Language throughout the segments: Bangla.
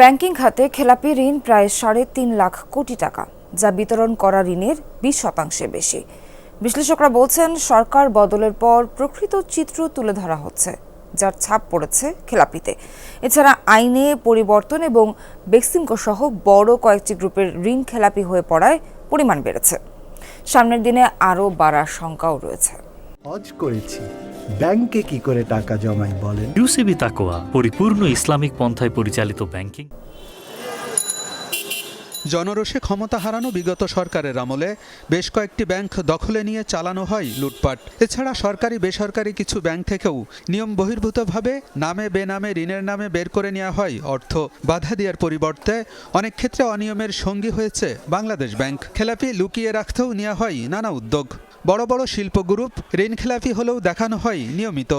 ব্যাংকিং খাতে খেলাপি ঋণ প্রায় সাড়ে তিন লাখ কোটি টাকা, যা বিতরণ করা ঋণের বিশ শতাংশে বেশি। বিশ্লেষকরা বলছেন, সরকার বদলের পর প্রকৃত চিত্র তুলে ধরা হচ্ছে, যার ছাপ পড়েছে খেলাপিতে। এছাড়া আইনে পরিবর্তন এবং বেক্সিমকো সহ বড় কয়েকটি গ্রুপের ঋণ খেলাপি হয়ে পড়ায় পরিমাণ বেড়েছে। সামনের দিনে আরও বাড়ার শঙ্কাও রয়েছে। ব্যাংকে কি করে টাকা জমাই বলেন? ইউসিবি তাকোয়া পরিপূর্ণ ইসলামিক পন্থায় পরিচালিত ব্যাংকিং। জনরোষে ক্ষমতা হারানো বিগত সরকারের আমলে বেশ কয়েকটি ব্যাংক দখলে নিয়ে চালানো হয় লুটপাট। এছাড়া সরকারি বেসরকারি কিছু ব্যাংক থেকেও নিয়ম বহির্ভূতভাবে নামে বেনামে ঋণের নামে বের করে নেওয়া হয় অর্থ। বাধা দেওয়ার পরিবর্তে অনেক ক্ষেত্রে অনিয়মের সঙ্গী হয়েছে বাংলাদেশ ব্যাংক। খেলাপি লুকিয়ে রাখতেও নেওয়া হয় নানা উদ্যোগ। বড় বড় শিল্প গ্রুপ ঋণখেলাপি হলেও দেখানো হয় নিয়মিত।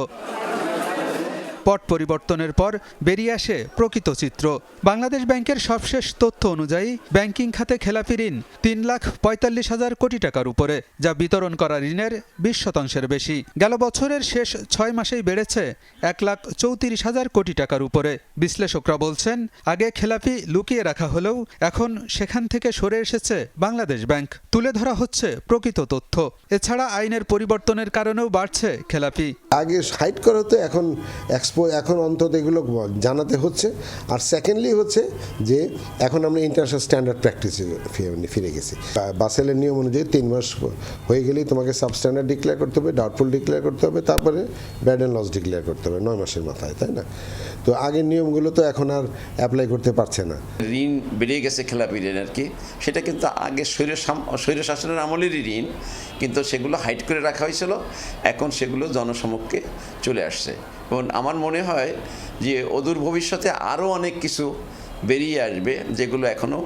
পট পরিবর্তনের পর বেরিয়ে আসে প্রকৃত চিত্র। বাংলাদেশ ব্যাংকের সবশেষ তথ্য অনুযায়ী ব্যাংকিং খাতে খেলাপি ঋণ তিন লাখ পঁয়তাল্লিশ হাজার কোটি টাকার উপরে, যা বিতরণ করা ঋণের বিশ শতাংশের বেশি। গেল বছরের শেষ ছয় মাসেই বেড়েছে এক লাখ চৌত্রিশ হাজার কোটি টাকার উপরে। বিশ্লেষকরা বলছেন, আগে খেলাপি লুকিয়ে রাখা হলেও এখন সেখান থেকে সরে এসেছে বাংলাদেশ ব্যাংক। তুলে ধরা হচ্ছে প্রকৃত তথ্য। এছাড়া আইনের পরিবর্তনের কারণেও বাড়ছে খেলাপি। আগে হাইড করা হতো এখন এখন অন্তত এগুলো জানাতে হচ্ছে। আর সেকেন্ডলি হচ্ছে যে এখন আমরা ইন্টারন্যাশনাল স্ট্যান্ডার্ড প্র্যাকটিসে ফিরে গেছি। বাসেলের নিয়ম অনুযায়ী তিন মাস হয়ে গেলেই তোমাকে সাবস্ট্যান্ডার্ড ডিক্লেয়ার করতে হবে ডাউটফুল ডিক্লেয়ার করতে হবে, তারপরে ব্যাড অ্যান্ড লস ডিক্লেয়ার করতে হবে, নয় মাসের মাথায়, তাই না? তো আগের নিয়মগুলো তো এখন আর অ্যাপ্লাই করতে পারছে না। ঋণ বেড়ে গেছে খেলাপি ঋণ আর কি। সেটা কিন্তু আগে স্বৈর স্বৈর শাসনের আমলেরই ঋণ, কিন্তু সেগুলো হাইট করে রাখা হয়েছিল। এখন সেগুলো জনসমক্ষে চলে আসছে। এবং আমার মনে হয় যে অদূর ভবিষ্যতে আরও অনেক কিছু বেরিয়ে আসবে যেগুলো এখনও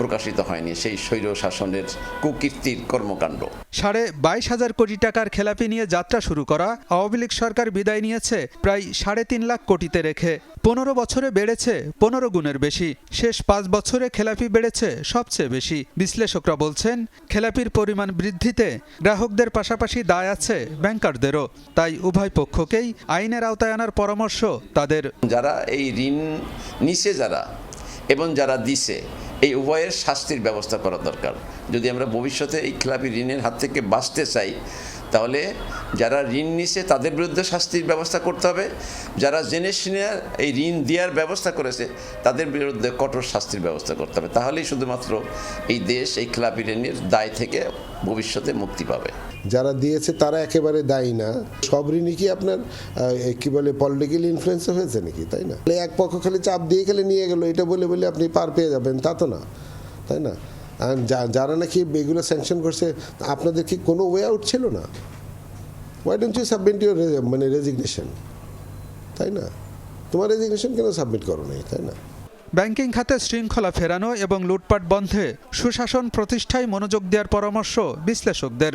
প্রকাশিত হয়নি সেই স্বৈর শাসনের কুকীর্তির কর্মকাণ্ড। সাড়ে বাইশ হাজার কোটি টাকার খেলাপি নিয়ে যাত্রা শুরু করা আওয়ামী লীগ সরকার বিদায় নিয়েছে প্রায় সাড়ে তিন লাখ কোটিতে রেখে। পনেরো বছরে বেড়েছে পনেরো গুণের বেশি। শেষ পাঁচ বছরে খেলাপি বেড়েছে সবচেয়ে বেশি। বিশ্লেষকরা বলছেন খেলাপির পরিমাণ বৃদ্ধিতে গ্রাহকদের পাশাপাশি দায় আছে ব্যাংকারদেরও। তাই উভয় পক্ষকেই আইনের আওতায় আনার পরামর্শ তাদের। যারা এই ঋণ নিছে যারা এবং যারা দিছে, এই উভয়ের শাস্তির ব্যবস্থা করা দরকার। যদি আমরা ভবিষ্যতে এই খেলাপি ঋণের হাত থেকে বাঁচতে চাই, তাহলে যারা ঋণ নিছে তাদের বিরুদ্ধে শাস্তির ব্যবস্থা করতে হবে। যারা জেনে শুনে এই ঋণ দেওয়ার ব্যবস্থা করেছে, তাদের বিরুদ্ধে কঠোর শাস্তির ব্যবস্থা করতে হবে। তাহলেই শুধুমাত্র এই দেশ এই খেলাপি ঋণের দায় থেকে ভবিষ্যতে মুক্তি পাবে। যারা দিয়েছে তারা একেবারে দায়ী না। সব ঋণই কি আপনার কি বলে পলিটিক্যাল ইনফ্লুয়েন্স হয়েছে নাকি? তাই না? এক পক্ষ খালি চাপ দিয়ে খেলে নিয়ে গেলো, এটা বলে বলে আপনি পার পেয়ে যাবেন, তা তো না। তাই না? আর যারা নাকি এগুলো স্যাংশন করছে, আপনাদের কি কোনো ওয়ে আউট ছিল না? Why don't you submit your মানে রেজিগনেশন তাই না? তোমার রেজিগনেশন কেন সাবমিট করো নাই? তাই না? ব্যাংকিং খাতে শৃঙ্খলা ফেরানো এবং লুটপাট বন্ধে সুশাসন প্রতিষ্ঠায় মনোযোগ দেওয়ার পরামর্শ বিশ্লেষকদের।